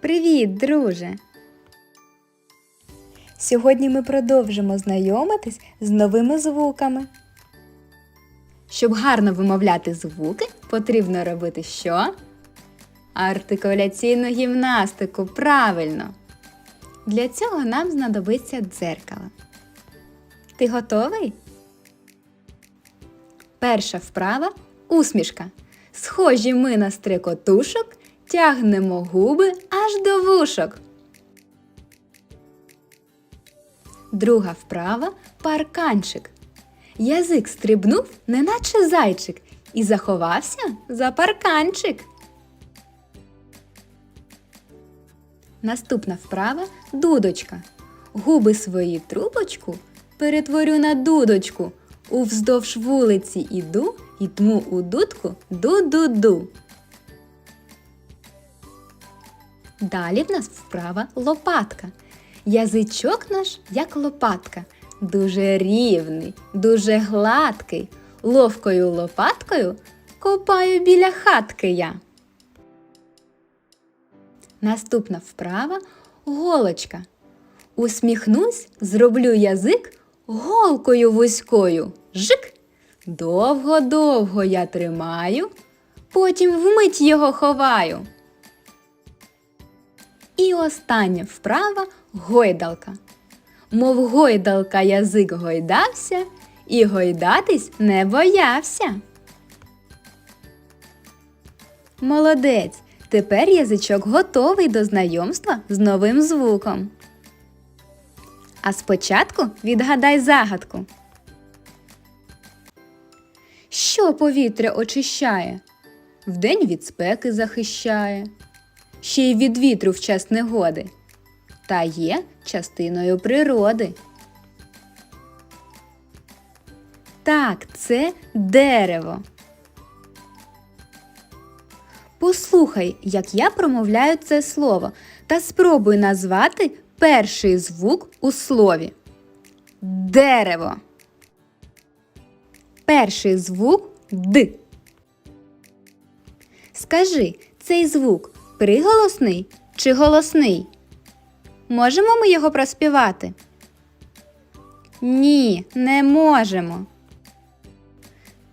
Привіт, друже! Сьогодні ми продовжимо знайомитись з новими звуками. Щоб гарно вимовляти звуки, потрібно робити що? Артикуляційну гімнастику. Правильно! Для цього нам знадобиться дзеркало. Ти готовий? Перша вправа усмішка. Схожі ми на стрикотушок, тягнемо губи аж до вушок. Друга вправа парканчик. Язик стрибнув, неначе зайчик, і заховався за парканчик. Наступна вправа дудочка. Губи свої трубочку перетворю на дудочку. Увздовж вулиці іду і тму у дудку ду-ду-ду. Далі в нас вправа лопатка. Язичок наш, як лопатка, дуже рівний, дуже гладкий. Ловкою лопаткою копаю біля хатки я. Наступна вправа голочка. Усміхнусь, зроблю язик голкою вузькою. Жик. Довго-довго я тримаю, потім вмить його ховаю. І остання вправа гойдалка. Мов гойдалка язик гойдався і гойдатись не боявся. Молодець! Тепер язичок готовий до знайомства з новим звуком. А спочатку відгадай загадку. Що повітря очищає? Вдень від спеки захищає, ще й від вітру в час негоди, та є частиною природи. Так, це дерево. Послухай, як я промовляю це слово, та спробуй назвати перший звук у слові. Дерево. Перший звук Д. Скажи, цей звук приголосний чи голосний? Можемо ми його проспівати? Ні, не можемо.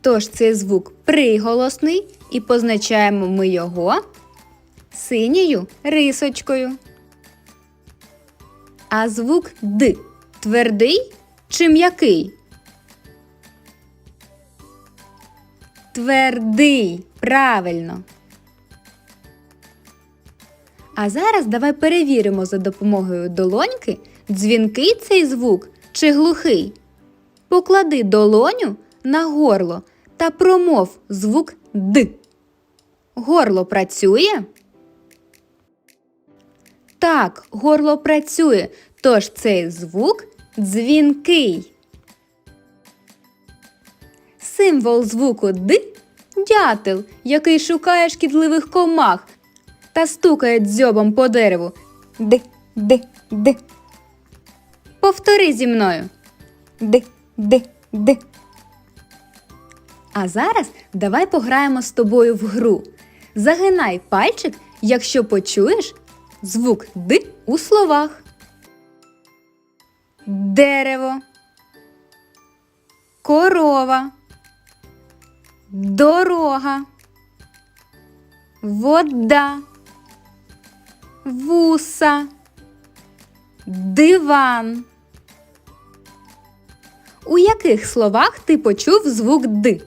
Тож цей звук приголосний і позначаємо ми його синьою рисочкою. А звук Д твердий чи м'який? Твердий, правильно. А зараз давай перевіримо за допомогою долоньки, дзвінкий цей звук чи глухий. Поклади долоню на горло та промов звук Д. Горло працює? Так, горло працює, тож цей звук дзвінкий. Символ звуку Д дятел, який шукає шкідливих комах та стукає дзьобом по дереву. Д, д, д. Повтори зі мною. Д, д, д. А зараз давай пограємо з тобою в гру. Загинай пальчик, якщо почуєш звук Д у словах. Дерево. Корова. Дорога. Вода. Вуса. Диван. У яких словах ти почув звук Д?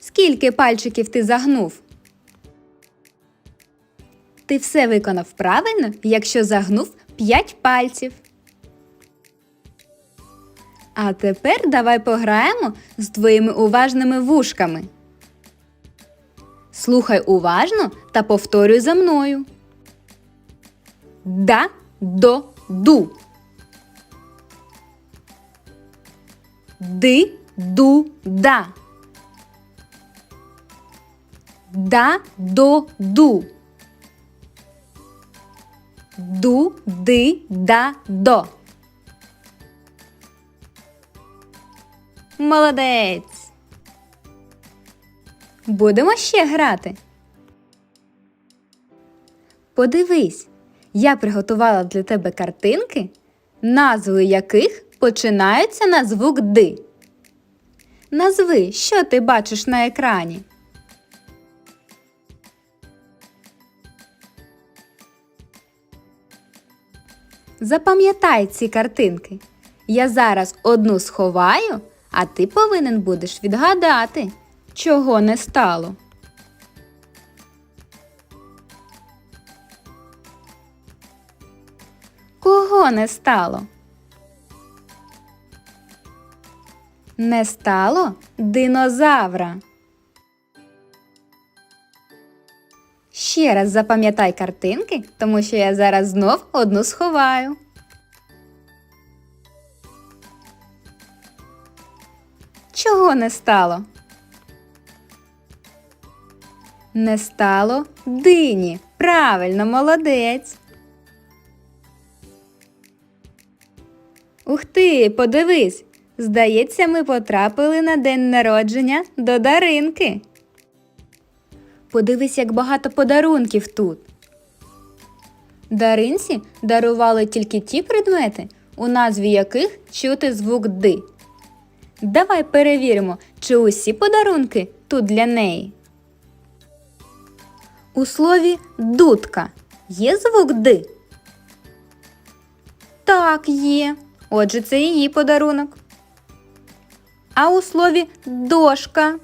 Скільки пальчиків ти загнув? Ти все виконав правильно, якщо загнув 5 пальців. А тепер давай пограємо з твоїми уважними вушками. Слухай уважно та повторюй за мною. Да, до, ду. Ди, ду, да. Да, до, ду. Ду, ди, да, до. Молодець. Будемо ще грати. Подивись, я приготувала для тебе картинки, назви яких починаються на звук Д. Назви, що ти бачиш на екрані. Запам'ятай ці картинки. Я зараз одну сховаю, а ти повинен будеш відгадати, чого не стало. Кого не стало? Не стало динозавра. Ще раз запам'ятай картинки, тому що я зараз знов одну сховаю. Чого не стало? Не стало дині. Правильно, молодець. Ух ти, подивись. Здається, ми потрапили на день народження до Даринки. Подивись, як багато подарунків тут. Даринці дарували тільки ті предмети, у назві яких чути звук Д. Давай перевіримо, чи усі подарунки тут для неї. У слові дудка є звук Д? Так, є. Отже, це її подарунок. А у слові дошка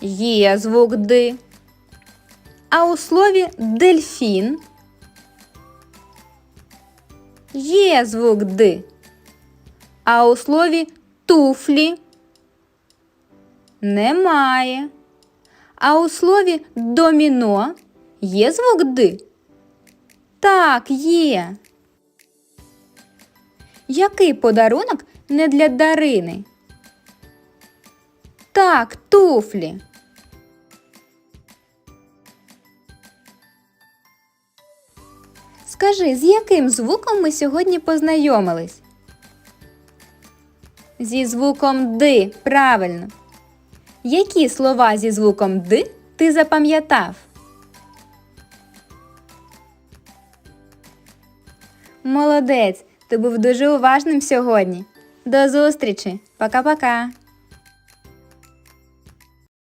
є звук Д. А у слові дельфін є звук Д. А у слові туфлі немає. А у слові доміно є звук Д? Так, є. Який подарунок не для Дарини? Так, туфлі. Скажи, з яким звуком ми сьогодні познайомились? Зі звуком Д, правильно. Які слова зі звуком Д ти запам'ятав? Молодець, ти був дуже уважним сьогодні. До зустрічі. Пока-пока.